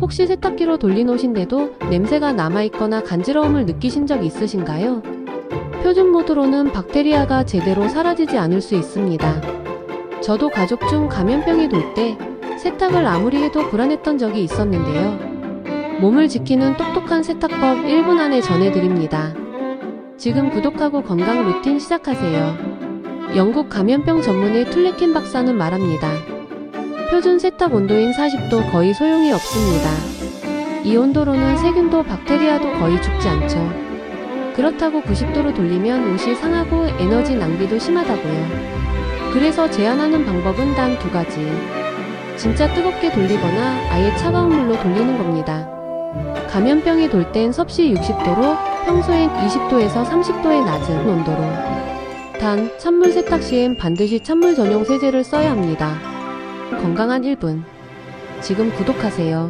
혹시 세탁기로 돌린 옷인데도 냄새가 남아있거나 간지러움을 느끼신 적 있으신가요? 표준 모드로는 박테리아가 제대로 사라지지 않을 수 있습니다. 저도 가족 중 감염병이 돌 때 세탁을 아무리 해도 불안했던 적이 있었는데요. 몸을 지키는 똑똑한 세탁법 1분 안에 전해드립니다. 지금 구독하고 건강 루틴 시작하세요. 영국 감염병 전문의 툴레킨 박사는 말합니다. 표준 세탁 온도인 40도 거의 소용이 없습니다. 이 온도로는 세균도 박테리아도 거의 죽지 않죠. 그렇다고 90도로 돌리면 옷이 상하고 에너지 낭비도 심하다고요. 그래서 제한하는 방법은 단 두 가지. 진짜 뜨겁게 돌리거나 아예 차가운 물로 돌리는 겁니다. 감염병이 돌 땐 섭씨 60도로 평소엔 20도에서 30도의 낮은 온도로. 단, 찬물 세탁 시엔 반드시 찬물 전용 세제를 써야 합니다. 건강한 1분. 지금 구독하세요.